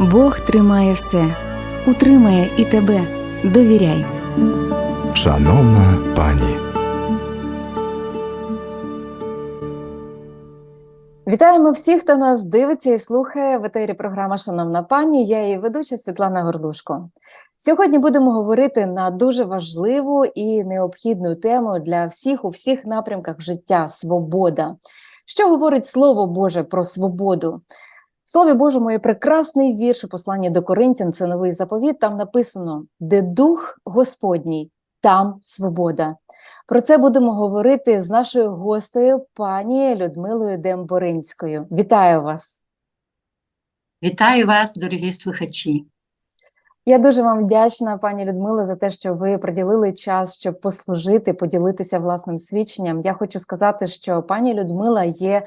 Бог тримає все, утримає і тебе. Довіряй. Шановна пані, Вітаємо всіх, хто нас дивиться і слухає в етері програма Шановна пані. Я її ведуча Світлана Горлушко. Сьогодні будемо говорити на дуже важливу і необхідну тему для всіх у всіх напрямках життя свобода. Що говорить Слово Боже про свободу? В Слові Божому є прекрасний вірш у посланні до Коринтян, це новий заповіт. Там написано: де дух Господній, там свобода. Про це будемо говорити з нашою гостею, пані Людмилою Демборинською. Вітаю вас! Вітаю вас, дорогі слухачі. Я дуже вам вдячна, пані Людмила, за те, що ви приділили час, щоб послужити, поділитися власним свідченням. Я хочу сказати, що пані Людмила є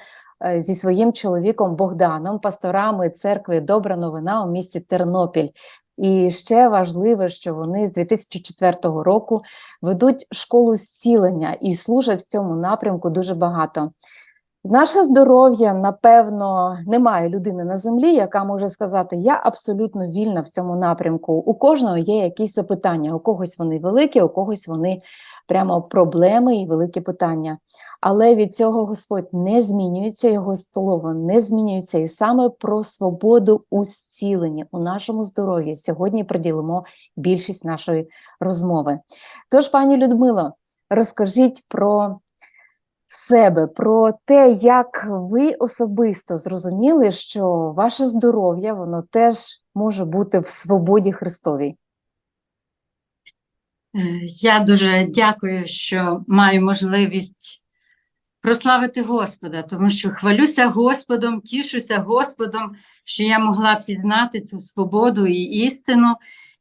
зі своїм чоловіком Богданом, пасторами церкви Добра новина у місті Тернопіль. І ще важливе, що вони з 2004 року ведуть школу зцілення і служать в цьому напрямку дуже багато. Наше здоров'я, напевно, немає людини на землі, яка може сказати: я абсолютно вільна в цьому напрямку. У кожного є якісь запитання, у когось вони великі, у когось вони прямо проблеми і великі питання. Але від цього Господь не змінюється, його слово не змінюється. І саме про свободу у зціленні, у нашому здоров'ї сьогодні приділимо більшість нашої розмови. Тож, пані Людмило, розкажіть про себе, про те, як ви особисто зрозуміли, що ваше здоров'я воно теж може бути в свободі Христовій. Е, Я дуже дякую, що маю можливість прославити Господа, тому що хвалюся Господом, тішуся Господом, що я могла пізнати цю свободу і істину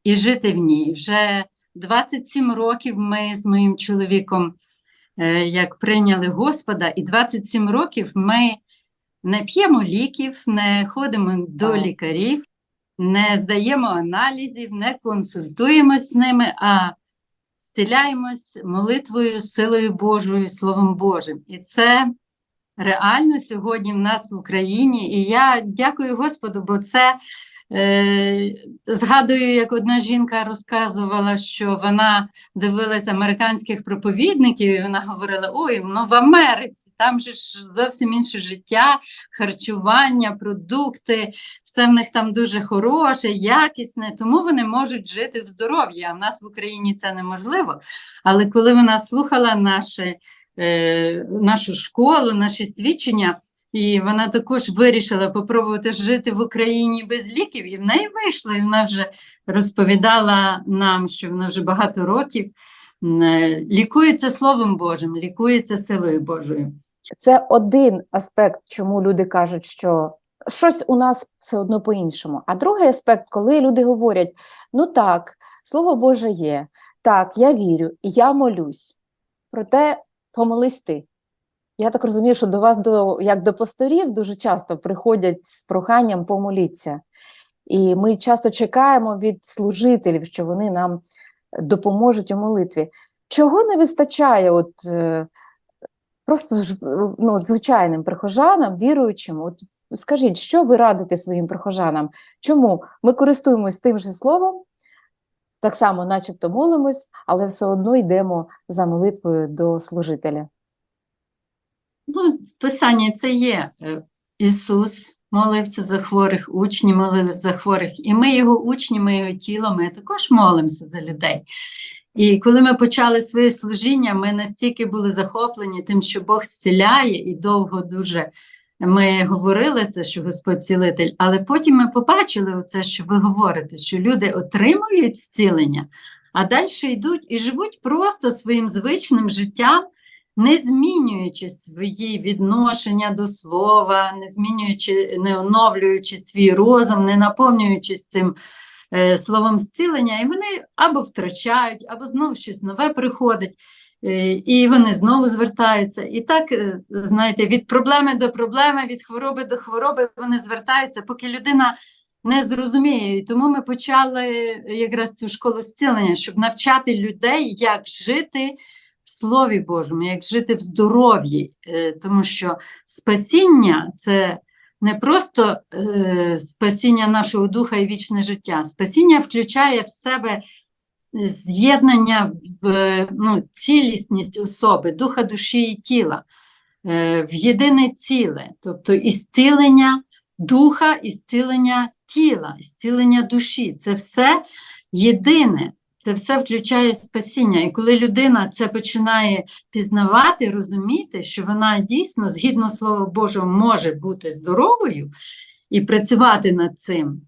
і жити в ній. Вже 27 років ми з моїм чоловіком як прийняли Господа, і 27 років ми не п'ємо ліків, не ходимо до лікарів, не здаємо аналізів, не консультуємось з ними, а зціляємось молитвою, силою Божою, Словом Божим. І це реально сьогодні в нас в Україні. І я дякую Господу, бо це е, згадую, як одна жінка розказувала, що вона дивилась американських проповідників, і вона говорила: ой, ну в Америці там же ж зовсім інше життя, харчування, продукти, все в них там дуже хороше, якісне, тому вони можуть жити в здоров'ї. А в нас в Україні це неможливо. Але коли вона слухала наше, е, нашу школу, наші свідчення, і вона також вирішила попробувати жити в Україні без ліків, і в неї вийшло, і вона вже розповідала нам, що вона вже багато років е, лікується Словом Божим, лікується силою Божою. Це один аспект, чому люди кажуть, що щось у нас все одно по-іншому. А другий аспект, коли люди говорять: ну так, слово Боже є, так, я вірю, я молюсь. Проте помолись ти. Я так розумію, що до вас, до, як до пасторів, дуже часто приходять з проханням помоліться. І ми часто чекаємо від служителів, що вони нам допоможуть у молитві. Чого не вистачає от, е, просто ну, звичайним прихожанам, віруючим? От скажіть, що ви радите своїм прихожанам? Чому ми користуємось тим же словом, так само, начебто молимось, але все одно йдемо за молитвою до служителя? Ну, в Писанні це є. Е, Ісус молився за хворих, учні молилися за хворих, і ми його учні, ми його тіло, ми також молимося за людей. І коли ми почали своє служіння, ми настільки були захоплені тим, що Бог зціляє, і довго дуже ми говорили це, що Господь цілитель, але потім ми побачили оце, що ви говорите, що люди отримують зцілення, а далі йдуть і живуть просто своїм звичним життям, не змінюючи свої відношення до слова, не змінюючи, не оновлюючи свій розум, не наповнюючись цим е, словом зцілення, і вони або втрачають, або знову щось нове приходить, е, і вони знову звертаються. І так, е, знаєте, від проблеми до проблеми, від хвороби до хвороби вони звертаються, поки людина не зрозуміє. І тому ми почали якраз цю школу зцілення, щоб навчати людей, як жити в Слові Божому, як жити в здоров'ї, Е, тому що спасіння це не просто е, спасіння нашого духа і вічне життя. Спасіння включає в себе з'єднання в е, ну, цілісність особи, духа, душі і тіла, в єдине ціле, тобто ісцілення духа, ісцілення тіла, ісцілення душі. Це все єдине. Це все включає спасіння. І коли людина це починає пізнавати, розуміти, що вона дійсно, згідно Слова Божого, може бути здоровою і працювати над цим,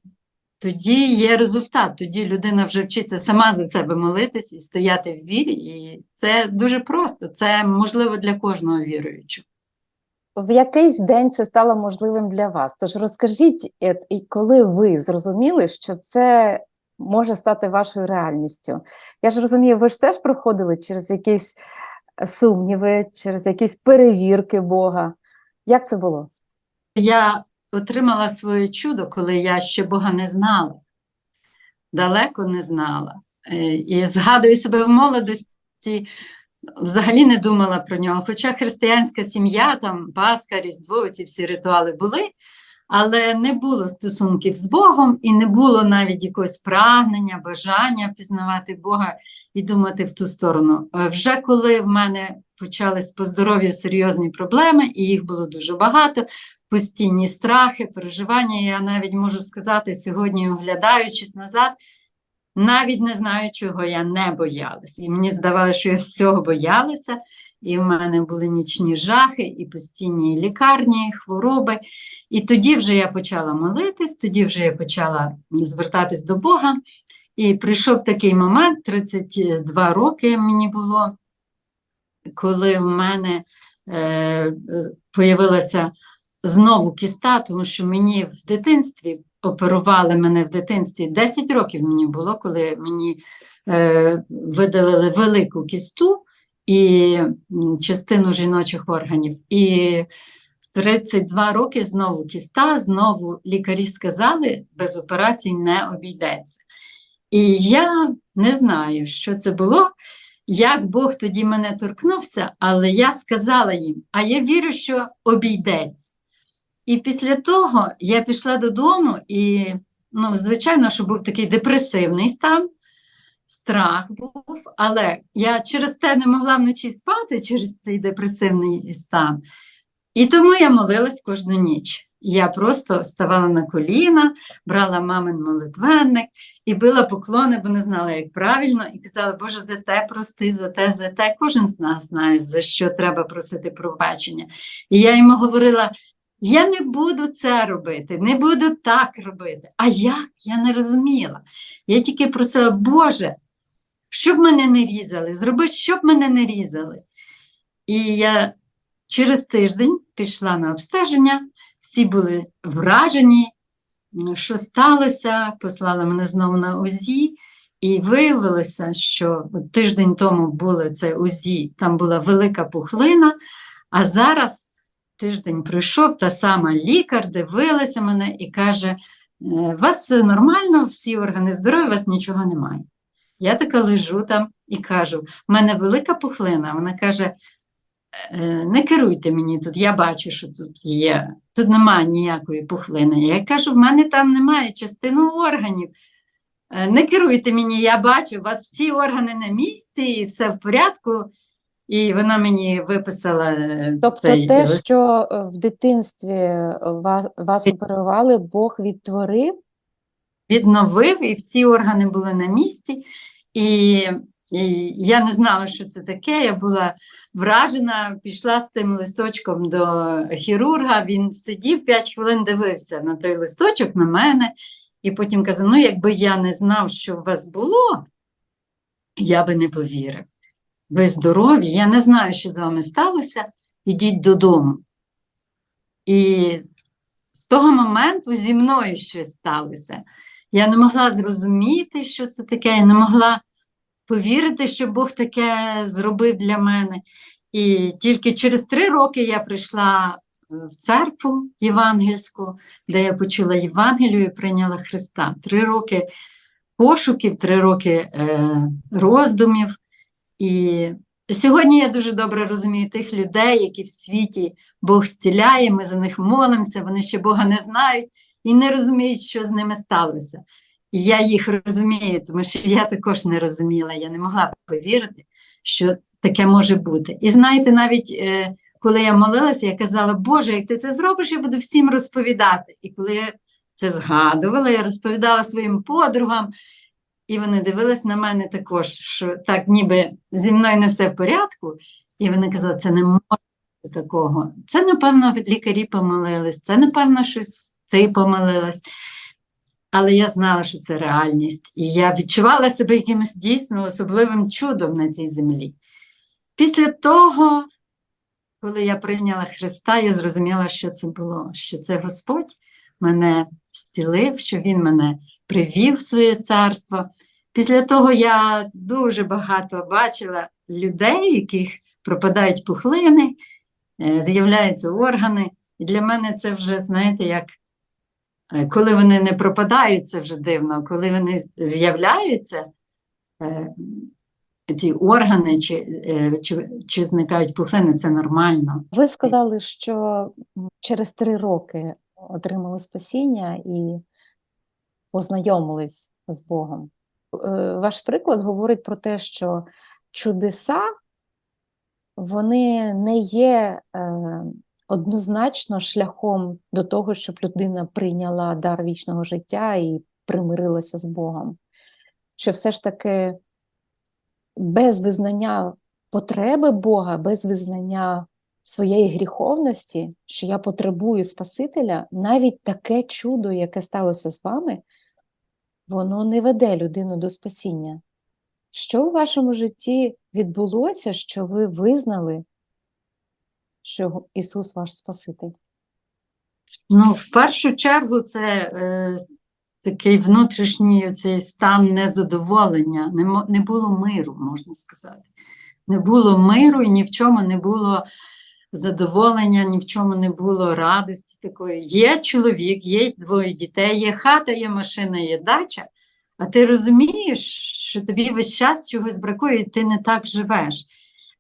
тоді є результат. Тоді людина вже вчиться сама за себе молитись і стояти в вірі. І це дуже просто. Це можливо для кожного віруючого. В якийсь день це стало можливим для вас. Тож розкажіть, е, коли ви зрозуміли, що це може стати вашою реальністю? Я ж розумію, ви ж теж проходили через якісь е, сумніви, через якісь перевірки Бога. Як це було? Я отримала своє чудо, коли я ще Бога не знала, далеко не знала. Е, І згадую себе в молодості, взагалі не думала про нього. Хоча християнська сім'я, там Пасха, Різдво, ці всі ритуали були, але не було стосунків з Богом і не було навіть якогось прагнення, бажання пізнавати Бога і думати в ту сторону. Е, Вже коли в мене почались по здоров'ю серйозні проблеми, і їх було дуже багато, постійні страхи, переживання, я навіть можу сказати сьогодні, оглядаючись назад, навіть не знаю, чого я не боялася. І мені здавалося, що я всього боялася, і в мене були нічні жахи, і постійні лікарні, хвороби. І тоді вже я почала молитись, тоді вже я почала звертатись до Бога. І прийшов такий момент, 32 роки мені було, коли в мене е, появилася знову кіста, тому що мені в дитинстві оперували мене в дитинстві 10 років мені було, коли мені е, видалили велику кісту і частину жіночих органів. І в 32 роки знову кіста, знову лікарі сказали, без операцій не обійдеться. І я не знаю, що це було, як Бог тоді мене торкнувся, але я сказала їм, а я вірю, що обійдеться. І після того я пішла додому, і, ну, звичайно, що був такий депресивний стан, страх був, але я через те не могла вночі спати через цей депресивний стан. І тому я молилась кожну ніч. Я просто ставала на коліна, брала мамин молитвенник і била поклони, бо не знала, як правильно, і казала, Боже, за те прости, за те, за те. Кожен з нас знає, за що треба просити пробачення. І я йому говорила: я не буду це робити, не буду так робити. А як? Я не розуміла. Я тільки просила, Боже, щоб мене не різали, зроби, щоб мене не різали. І я через тиждень пішла на обстеження, всі були вражені, що сталося, послали мене знову на УЗІ, і виявилося, що тиждень тому було це УЗІ, там була велика пухлина, а зараз тиждень пройшов, та сама лікар дивилася мене і каже: «Е, у вас все нормально, всі органи здоров'я, у вас нічого немає. Я така лежу там і кажу: в мене велика пухлина. Вона каже: «Е, не керуйте мені тут, я бачу, що тут є. Тут немає ніякої пухлини. Я кажу, в мене там немає частини органів. Е, Не керуйте мені, я бачу, у вас всі органи на місці, і все в порядку. І вона мені виписала е, Тобто цей те, лист. що е, в дитинстві е, ва- вас оперували, Бог відтворив. відновив, і всі органи були на місці. І, і я не знала, що це таке. Я була вражена, пішла з тим листочком до хірурга. Він сидів 5 хвилин, дивився на той листочок, на мене, і потім казав: ну, якби я не знав, що у вас було, я би не повірив. Ви здорові, я не знаю, що з вами сталося. Ідіть додому. І з того моменту зі мною щось сталося. Я не могла зрозуміти, що це таке, я не могла повірити, що Бог таке зробив для мене. І тільки через три роки я прийшла е, в церкву євангельську, де я почула Євангелію і прийняла Христа. Три роки пошуків, три роки е, роздумів. І Сьогодні я дуже добре розумію тих людей, які в світі Бог зціляє, ми за них молимося, вони ще Бога не знають і не розуміють, що з ними сталося. І я їх розумію, тому що я також не розуміла, я не могла повірити, що таке може бути. І знаєте, навіть е, коли я молилася, я казала, Боже, як ти це зробиш, я буду всім розповідати. І коли я це згадувала, я розповідала своїм подругам, і вони дивились на мене також, що так ніби зі мною не все в порядку. І вони казали, це не може бути такого. Це, напевно, лікарі помилились, це, напевно, щось ти помилилась. Але я знала, що це реальність, і я відчувала себе якимось дійсно особливим чудом на цій землі. Після того, коли я прийняла Христа, я зрозуміла, що це було, що це Господь мене зцілив, що Він мене привів своє царство. Після того я дуже багато бачила людей, яких пропадають пухлини, е, з'являються органи. І для мене це вже, знаєте, як е, коли вони не пропадають, це вже дивно, коли вони з'являються, е, ці органи чи, чи, чи зникають пухлини, це нормально. Ви сказали, що через три роки отримали спасіння і познайомились з Богом. Е, Ваш приклад говорить про те, що чудеса вони не є е, однозначно шляхом до того, щоб людина прийняла дар вічного життя і примирилася з Богом. Що все ж таки без визнання потреби Бога, без визнання своєї гріховності, що я потребую Спасителя, навіть таке чудо, яке сталося з вами, воно не веде людину до спасіння. Що в вашому житті відбулося, що ви визнали, що Ісус ваш Спаситель? Ну, в першу чергу, це е, такий внутрішній цей стан незадоволення, не, не було миру, можна сказати. Не було миру і ні в чому не було задоволення, ні в чому не було радості такої. Є чоловік, є двоє дітей, є хата, є машина, є дача, а ти розумієш, що тобі весь час чогось бракує, і ти не так живеш.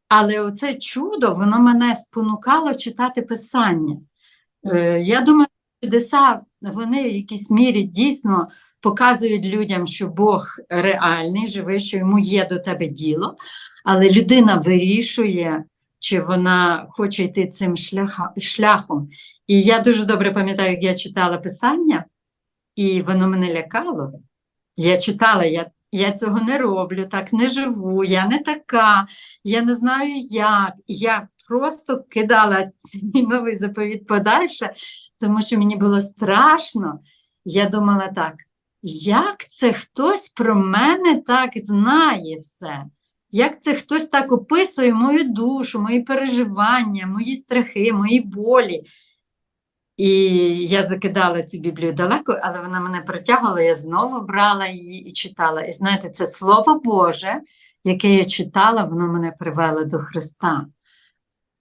Але оце чудо, воно мене спонукало читати писання. Е, Я думаю, чудеса вони в якійсь мірі дійсно показують людям, що Бог реальний, живий, що йому є до тебе діло, але людина вирішує, чи вона хоче йти цим шляха, шляхом. І я дуже добре пам'ятаю, як я читала писання, і воно мене лякало. Я читала, я, я цього не роблю, так не живу, я не така, я не знаю як. Я просто кидала цей новий заповіт подальше, тому що мені було страшно. Я думала так, як це хтось про мене так знає все? Як це хтось так описує мою душу, мої переживання, мої страхи, мої болі? І я закидала цю Біблію далеко, але вона мене притягувала, я знову брала її і читала. І знаєте, це Слово Боже, яке я читала, воно мене привело до Христа.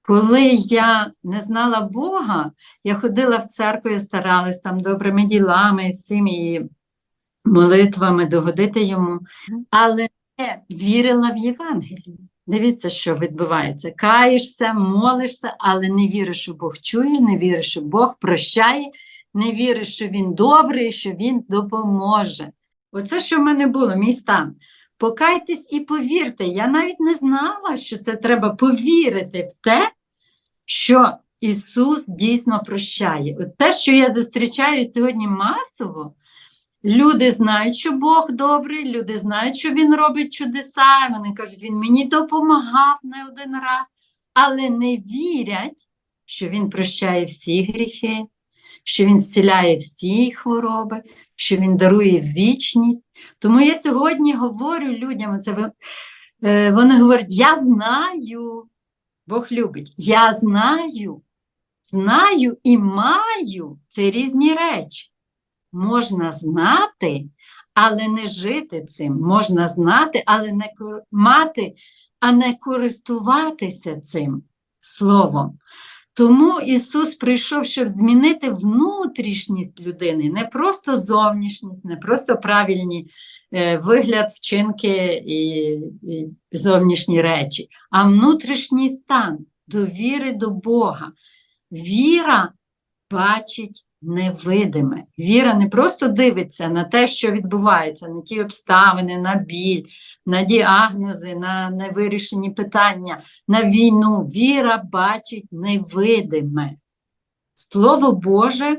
Коли я не знала Бога, я ходила в церкву і старалась там добрими ділами, всім і молитвами догодити йому, але вірила в Євангелію. Дивіться, що відбувається. Каєшся, молишся, але не віриш, що Бог чує, не віриш, що Бог прощає, не віриш, що Він добрий, що Він допоможе. Оце, що в мене було, мій стан. Покайтесь і повірте. Я навіть не знала, що це треба повірити в те, що Ісус дійсно прощає. От те, що я зустрічаю сьогодні масово, люди знають, що Бог добрий, люди знають, що Він робить чудеса. Вони кажуть, Він мені допомагав не один раз, але не вірять, що Він прощає всі гріхи, що Він зціляє всі хвороби, що Він дарує вічність. Тому я сьогодні говорю людям, це е, вони говорять, я знаю, Бог любить, я знаю, знаю і маю це різні речі. Можна знати, але не жити цим. Можна знати, але не мати, а не користуватися цим словом. Тому Ісус прийшов, щоб змінити внутрішність людини, не просто зовнішність, не просто правильні е, вигляд, вчинки і, і зовнішні речі, а внутрішній стан довіри до Бога. Віра бачить невидиме. Віра не просто дивиться на те, що відбувається, на ті обставини, на біль, на діагнози, на невирішені питання, на війну. Віра бачить невидиме. Слово Боже,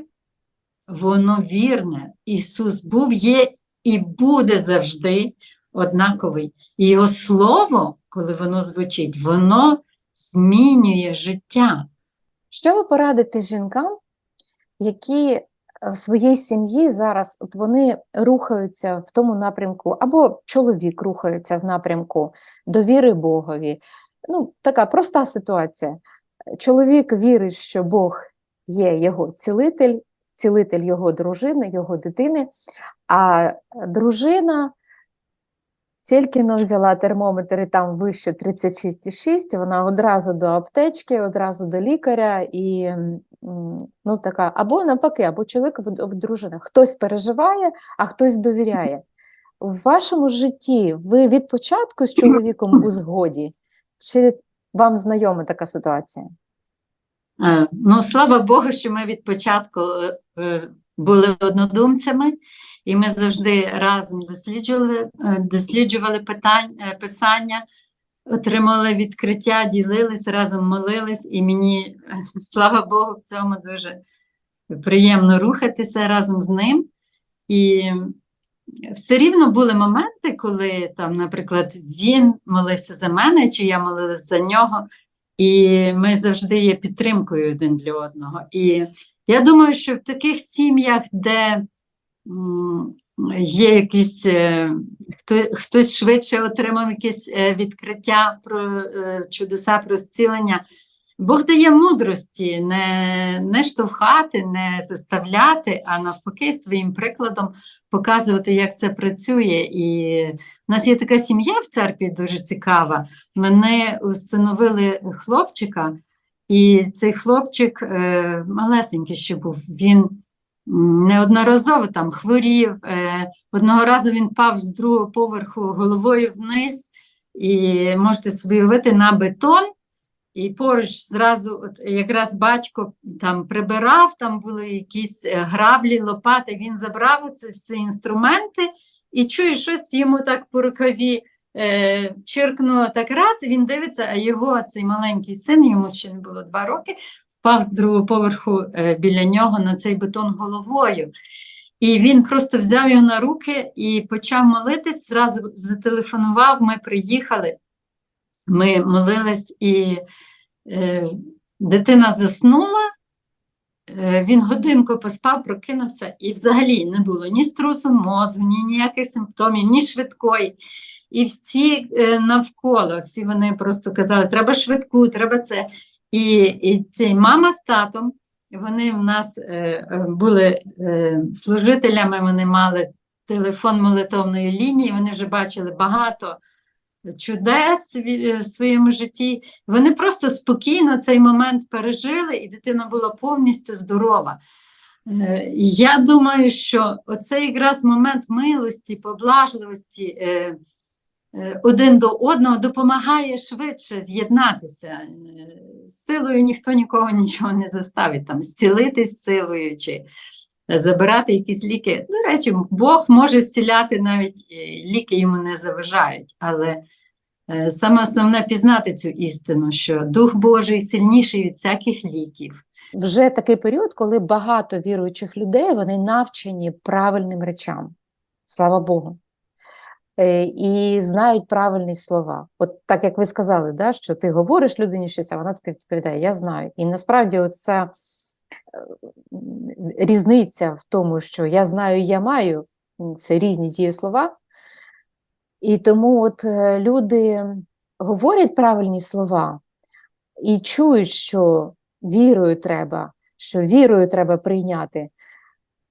воно вірне. Ісус був, є і буде завжди однаковий. І Його слово, коли воно звучить, воно змінює життя. Що ви порадите жінкам, які е, в своїй сім'ї зараз от вони рухаються в тому напрямку, або чоловік рухається в напрямку довіри Богові? Ну, така проста ситуація. Чоловік вірить, що Бог є його цілитель, цілитель його дружини, його дитини, а дружина тільки но взяла термометр і там вище 36,6, вона одразу до аптечки, одразу до лікаря і ну така, або навпаки, або чоловік, або, дружина. Хтось переживає, а хтось довіряє. В вашому житті ви від початку з чоловіком у згоді, чи вам знайома така ситуація? Е, Ну, слава Богу, що ми від початку е, е, були однодумцями, і ми завжди разом досліджували, е, досліджували питань, е, писання, отримали відкриття, ділились, разом молились, і мені, е, слава Богу, в цьому дуже приємно рухатися разом з ним. І все рівно були моменти, коли там, наприклад, він молився за мене, чи я молилась за нього. І ми завжди є підтримкою один для одного. І я думаю, що в таких сім'ях, де є якісь, е, хто, хтось швидше отримав якесь е, відкриття про е, чудеса, про зцілення, Бог дає мудрості не, не штовхати, не заставляти, а навпаки, своїм прикладом показувати, як це працює. І в нас є така сім'я в церкві дуже цікава. Мене усиновили хлопчика, і цей хлопчик е, малесенький ще був. Він неодноразово там хворів. Е, одного разу він пав з другого поверху головою вниз, і можете собі уявити на бетон. І поруч зразу, от якраз батько там прибирав, там були якісь е, граблі, лопати. Він забрав ці всі інструменти і чує щось йому так по рукаві е, чиркнуло так раз, і він дивиться, а його цей маленький син, йому ще не було два роки, впав з другого поверху е, біля нього на цей бетон головою. І він просто взяв його на руки і почав молитись, зразу зателефонував, ми приїхали. Ми молились, і е, дитина заснула, е, він годинку поспав, прокинувся, і взагалі не було ні струсу мозку, ні ніяких симптомів, ні швидкої. І всі е, навколо, всі вони просто казали, треба швидку, треба це. І, і цей мама з татом, вони в нас е, е, були е, служителями, вони мали телефон молитовної лінії, вони вже бачили багато чудес в в своєму житті. Вони просто спокійно цей момент пережили, і дитина була повністю здорова. Е, Я думаю, що оцей якраз момент милості, поблажливості е, е, один до одного допомагає швидше з'єднатися. Е, Силою ніхто нікого нічого не заставить, там, зцілитись силою чи забирати якісь ліки. До речі, Бог може зціляти навіть е, ліки йому не заважають, але е, саме основне пізнати цю істину, що Дух Божий сильніший від всяких ліків. Вже такий період, коли багато віруючих людей вони навчені правильним речам. Слава Богу. Е, І знають правильні слова. От так як ви сказали, да, що ти говориш людині щось, а вона тобі відповідає, я знаю. І насправді оця е, різниця в тому, що я знаю, я маю, це різні дієслова. І тому от е, люди говорять правильні слова і чують, що вірою треба, що вірою треба прийняти.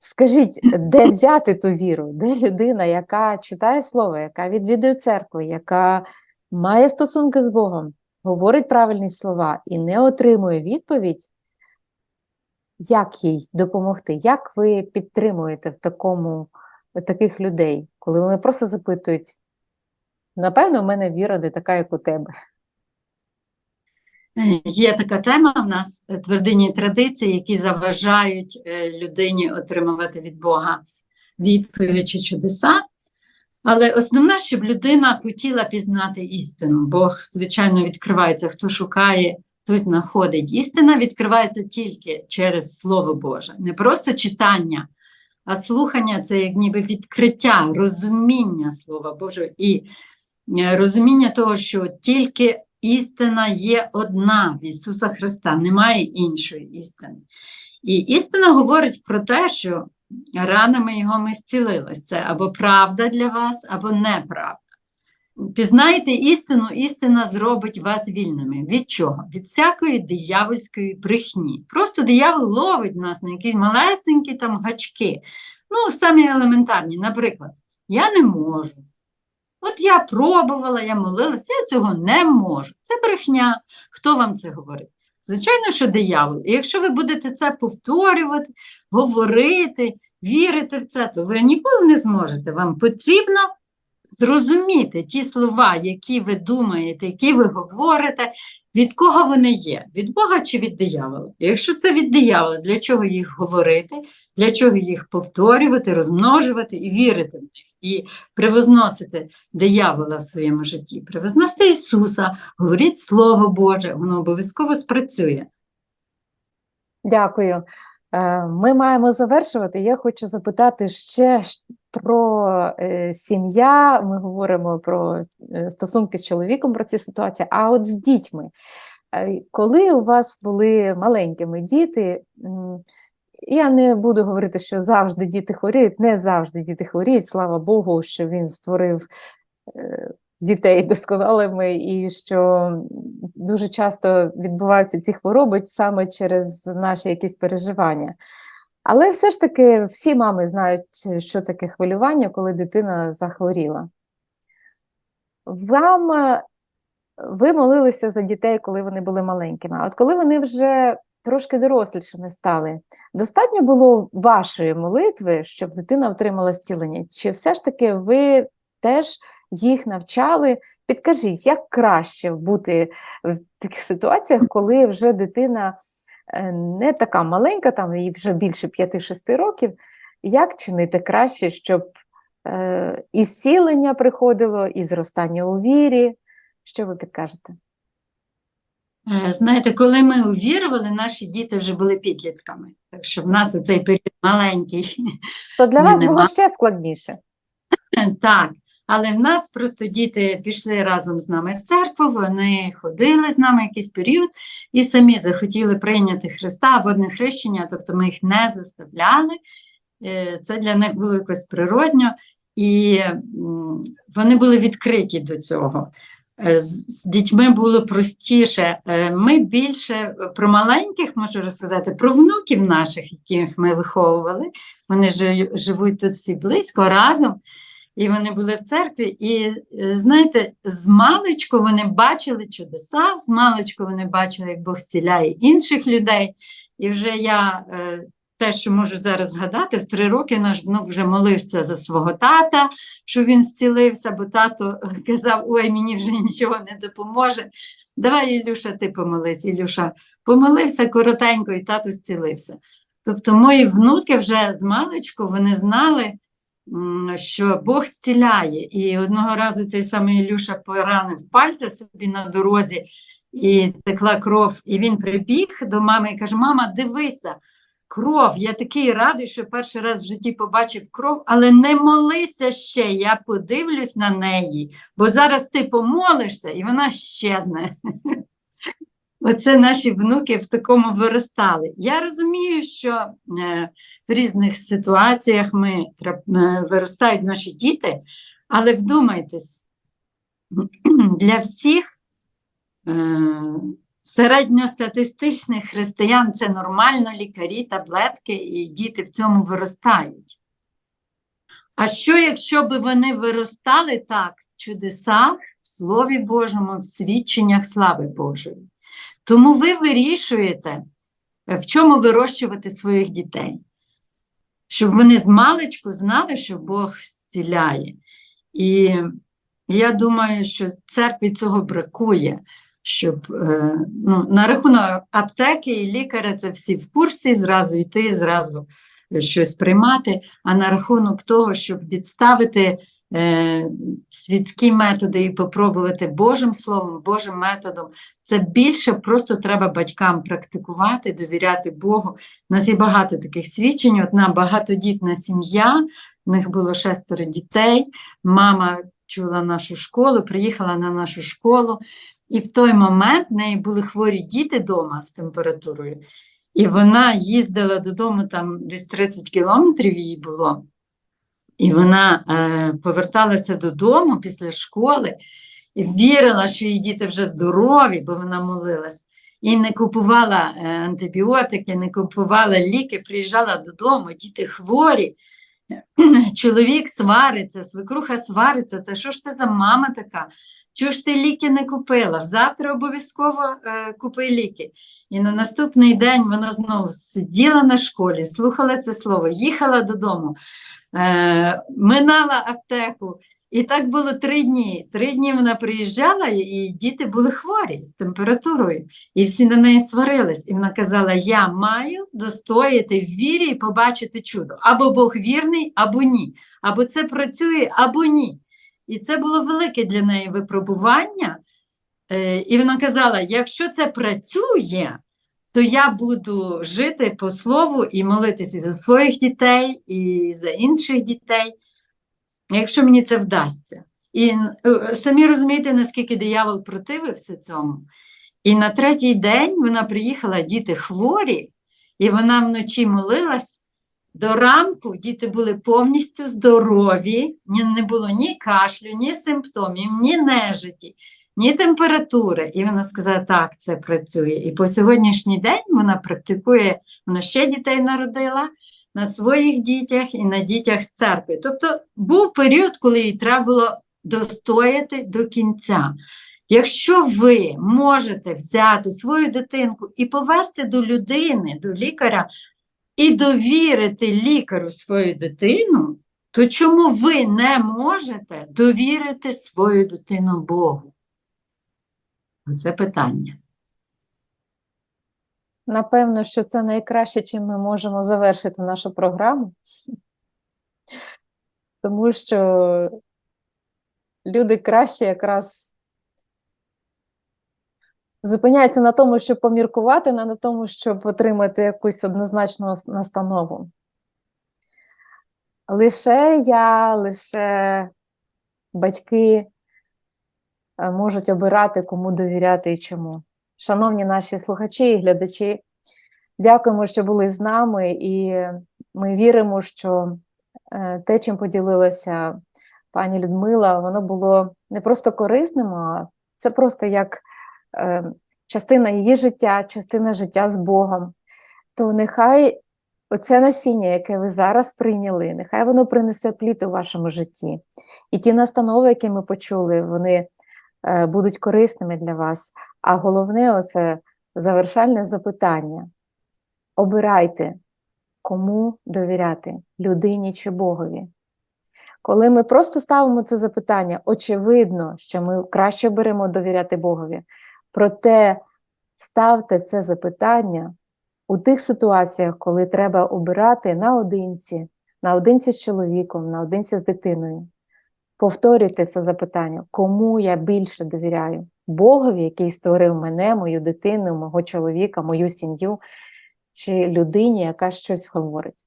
Скажіть, де взяти ту віру? Де людина, яка читає слово, яка відвідує церкву, яка має стосунки з Богом, говорить правильні слова і не отримує відповідь? Як їй допомогти? Як ви підтримуєте в такому таких людей, коли вони просто запитують: напевно, у мене віра не така, як у тебе. Є така тема в нас е, твердині традиції, які заважають е, людині отримувати від Бога відповідь чи чудеса. Але основне, щоб людина хотіла пізнати істину. Бог, звичайно, відкривається, хто шукає, той знаходить. Істина відкривається тільки через Слово Боже. Не просто читання, а слухання це як ніби відкриття, розуміння Слова Божого і е, розуміння того, що тільки істина є одна в Ісуса Христа, немає іншої істини. І істина говорить про те, що ранами його ми зцілились. Це або правда для вас, або неправда. Пізнайте істину, істина зробить вас вільними. Від чого? Від всякої диявольської брехні. Просто диявол ловить нас на якісь малесенькі там гачки. Ну, самі елементарні. Наприклад, я не можу. От я пробувала, я молилася, я цього не можу. Це брехня. Хто вам це говорить? Звичайно, що диявол. І якщо ви будете це повторювати, говорити, вірити в це, то ви ніколи не зможете. Вам потрібно зрозуміти ті слова, які ви думаєте, які ви говорите, від кого вони є, від Бога чи від диявола. І якщо це від диявола, для чого їх говорити, для чого їх повторювати, розмножувати і вірити в них, і привозносити диявола в своєму житті, привозносити Ісуса, говоріть Слово Боже, воно обов'язково спрацює. Дякую. Е, Ми маємо завершувати. Я хочу запитати ще про е, сім'я. Ми говоримо про е, стосунки з чоловіком, про ці ситуації. А от з дітьми, коли у вас були маленькими діти, я не буду говорити, що завжди діти хворіють, не завжди діти хворіють. Слава Богу, що він створив дітей досконалими, і що дуже часто відбуваються ці хвороби саме через наші якісь переживання. Але все ж таки всі мами знають, що таке хвилювання, коли дитина захворіла. Вам е, ви молилися за дітей, коли вони були маленькими. А от коли вони вже трошки дорослішими стали, достатньо було вашої молитви, щоб дитина отримала зцілення? Чи все ж таки ви теж їх навчали? Підкажіть, як краще бути в таких ситуаціях, коли вже дитина е, не така маленька, там їй вже більше 5-6 років, як чинити краще, щоб е, і зцілення приходило, і зростання у вірі? Що ви підкажете? Е, Знаєте, коли ми увірували, наші діти вже були підлітками. Так що в нас оцей період маленький. То для вас було ще складніше. Так, але в нас просто діти пішли разом з нами в церкву, вони ходили з нами якийсь період і самі захотіли прийняти Христа, водне хрещення, тобто ми їх не заставляли. Е, Це для них було якось природньо, і вони були відкриті до цього. Е, З дітьми було простіше. Е, Ми більше про маленьких можу розказати, про внуків наших, яких ми виховували. Вони жи- живуть тут всі близько разом. І вони були в церкві, і е, знаєте, з маличку вони бачили чудеса, з маличку вони бачили, як Бог зціляє інших людей. І вже я е, те, що можу зараз згадати, в три роки наш внук вже молився за свого тата, що він зцілився, бо тато казав: Ой, мені вже нічого не допоможе. Давай, Ілюша, ти помолись. Ілюша помолився коротенько, і тато зцілився. Тобто мої внуки вже з маличку вони знали, що Бог зціляє. І одного разу цей самий Ілюша поранив пальця собі на дорозі, і текла кров. І він прибіг до мами і каже: Мама, дивися, кров. Я такий радий, що перший раз в житті побачив кров, але не молися ще, я подивлюсь на неї, бо зараз ти помолишся, і вона щезне. Оце наші внуки в такому виростали. Я розумію, що е, в різних ситуаціях ми е, виростають наші діти, але вдумайтесь, для всіх е, середньостатистичних християн це нормально, лікарі, таблетки, і діти в цьому виростають. А що, якщо б вони виростали так в чудесах, в Слові Божому, в свідченнях слави Божої? Тому ви вирішуєте, в чому вирощувати своїх дітей. щоб вони з маличку знали, що Бог зціляє. І я думаю, що церкві цього бракує, щоб е, ну, на рахунок аптеки і лікаря це всі в курсі, зразу йти, зразу щось приймати. А на рахунок того, щоб відставити світські методи і попробувати Божим Словом, Божим методом, це більше просто треба батькам практикувати, довіряти Богу. У нас є багато таких свідчень. Одна багатодітна сім'я, в них було шестеро дітей. Мама чула нашу школу, приїхала на нашу школу, і в той момент в неї були хворі діти вдома з температурою. І вона їздила додому, там десь 30 кілометрів їй було. І вона е, поверталася додому після школи і вірила, що її діти вже здорові, бо вона молилась. І не купувала е, антибіотики, не купувала ліки, приїжджала додому, діти хворі. Чоловік свариться, свекруха свариться. Та що ж ти за мама така? Чого ж ти ліки не купила? Завтра обов'язково е, купи ліки. І на наступний день вона знову сиділа на школі, слухала це слово, їхала додому, е, минала аптеку. І так було три дні. Три дні вона приїжджала, і- діти були хворі з температурою. І всі на неї сварились. І вона казала: Я маю достояти в вірі і побачити чудо. Або Бог вірний, або ні. Або це працює, або ні. І це було велике для неї випробування. Е, І вона казала: якщо це працює, то я буду жити по слову і молитися за своїх дітей, і за інших дітей, якщо мені це вдасться. І е, самі розумієте, наскільки диявол противився цьому. І на третій день вона приїхала, діти хворі, і вона вночі молилась. До ранку діти були повністю здорові, не було ні кашлю, ні симптомів, ні нежиті, ні температури. І вона сказала, так, це працює. І по сьогоднішній день вона практикує, вона ще дітей народила на своїх дітях і на дітях з церкви. Тобто був період, коли їй треба було достояти до кінця. Якщо ви можете взяти свою дитинку і повести до людини, до лікаря, і довірити лікарю свою дитину, то чому ви не можете довірити свою дитину Богу? Це питання. Напевно, що це найкраще, чим ми можемо завершити нашу програму, тому що люди краще якраз зупиняються на тому, щоб поміркувати, не на тому, щоб отримати якусь однозначну настанову. Лише я, лише батьки можуть обирати, кому довіряти і чому. Шановні наші слухачі і глядачі, дякуємо, що були з нами, і ми віримо, що е, те, чим поділилася пані Людмила, воно було не просто корисним, а це просто як е, частина її життя, частина життя з Богом. То нехай оце насіння, яке ви зараз прийняли, нехай воно принесе плід у вашому житті. І ті настанови, які ми почули, вони е, будуть корисними для вас. А головне, оце завершальне запитання. Обирайте, кому довіряти людині чи Богові. Коли ми просто ставимо це запитання, очевидно, що ми краще беремо довіряти Богові. Проте ставте це запитання у тих ситуаціях, коли треба обирати наодинці, наодинці з чоловіком, наодинці з дитиною. Повторюйте це запитання, кому я більше довіряю? Богові, який створив мене, мою дитину, мого чоловіка, мою сім'ю, чи людині, яка щось говорить.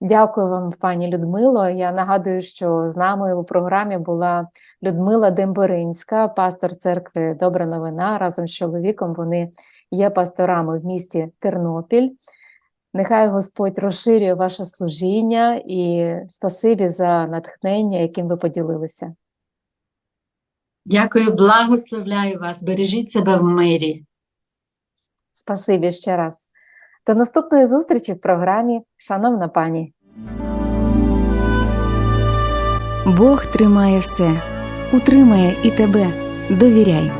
Дякую вам, пані Людмило. Я нагадую, що з нами у програмі була Людмила Демборинська, пастор церкви Добра новина. Разом з чоловіком вони є пасторами в місті Тернопіль. Нехай Господь розширює ваше служіння і спасибі за натхнення, яким ви поділилися. Дякую, благословляю вас. Бережіть себе в мирі. Спасибі ще раз. До наступної зустрічі в програмі Шановна пані. Бог тримає все, утримає і тебе. Довіряй.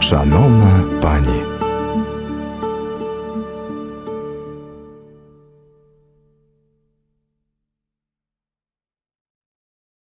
Шановна пані.